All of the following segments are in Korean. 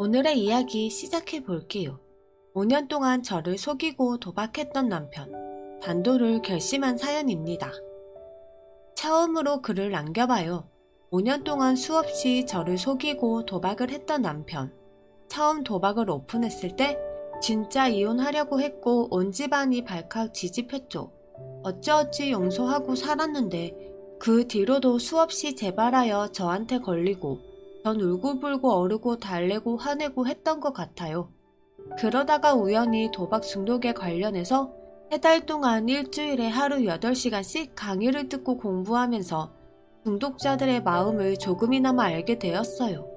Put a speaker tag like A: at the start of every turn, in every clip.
A: 오늘의 이야기 시작해 볼게요. 5년 동안 저를 속이고 도박했던 남편, 반도를 결심한 사연입니다. 처음으로 글을 남겨봐요. 5년 동안 수없이 저를 속이고 도박을 했던 남편. 처음 도박을 오픈했을 때 진짜 이혼하려고 했고 온 집안이 발칵 뒤집혔죠. 어찌어찌 용서하고 살았는데 그 뒤로도 수없이 재발하여 저한테 걸리고 전 울고불고 어르고 달래고 화내고 했던 것 같아요. 그러다가 우연히 도박 중독에 관련해서 세 달 동안 일주일에 하루 8시간씩 강의를 듣고 공부하면서 중독자들의 마음을 조금이나마 알게 되었어요.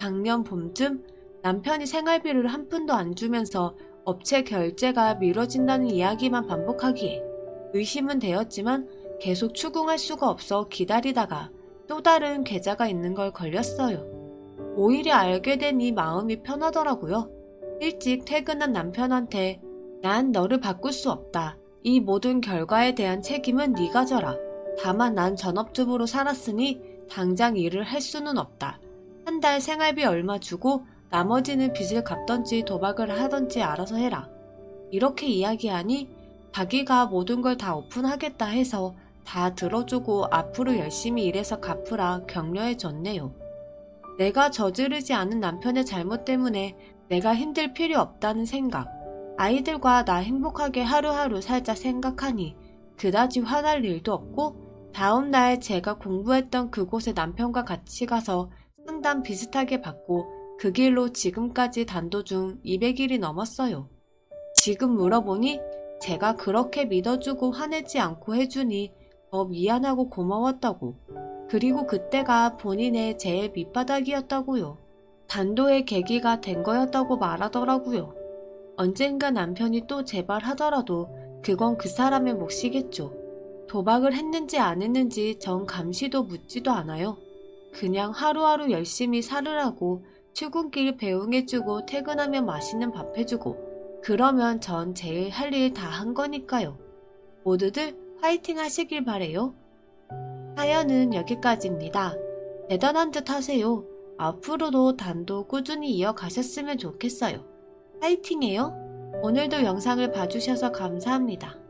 A: 작년 봄쯤 남편이 생활비를 한 푼도 안 주면서 업체 결제가 미뤄진다는 이야기만 반복하기에 의심은 되었지만 계속 추궁할 수가 없어 기다리다가 또 다른 계좌가 있는 걸 걸렸어요. 오히려 알게 되니 마음이 편하더라고요. 일찍 퇴근한 남편한테 난 너를 바꿀 수 없다. 이 모든 결과에 대한 책임은 네가 져라. 다만 난 전업주부로 살았으니 당장 일을 할 수는 없다. 한 달 생활비 얼마 주고 나머지는 빚을 갚던지 도박을 하던지 알아서 해라. 이렇게 이야기하니 자기가 모든 걸 다 오픈하겠다 해서 다 들어주고 앞으로 열심히 일해서 갚으라 격려해 줬네요. 내가 저지르지 않은 남편의 잘못 때문에 내가 힘들 필요 없다는 생각. 아이들과 나 행복하게 하루하루 살자 생각하니 그다지 화날 일도 없고 다음날 제가 공부했던 그곳에 남편과 같이 가서 상담 비슷하게 받고 그 길로 지금까지 단도 중 200일이 넘었어요. 지금 물어보니 제가 그렇게 믿어주고 화내지 않고 해주니 더 미안하고 고마웠다고. 그리고 그때가 본인의 제일 밑바닥이었다고요. 단도의 계기가 된 거였다고 말하더라고요. 언젠가 남편이 또 재발하더라도 그건 그 사람의 몫이겠죠. 도박을 했는지 안 했는지 전 감시도 묻지도 않아요. 그냥 하루하루 열심히 살으라고 출근길 배웅해주고 퇴근하면 맛있는 밥 해주고 그러면 전 제일 할 일 다 한 거니까요. 모두들 화이팅 하시길 바래요. 사연은 여기까지입니다. 대단한 듯 하세요. 앞으로도 단도 꾸준히 이어가셨으면 좋겠어요. 화이팅해요. 오늘도 영상을 봐주셔서 감사합니다.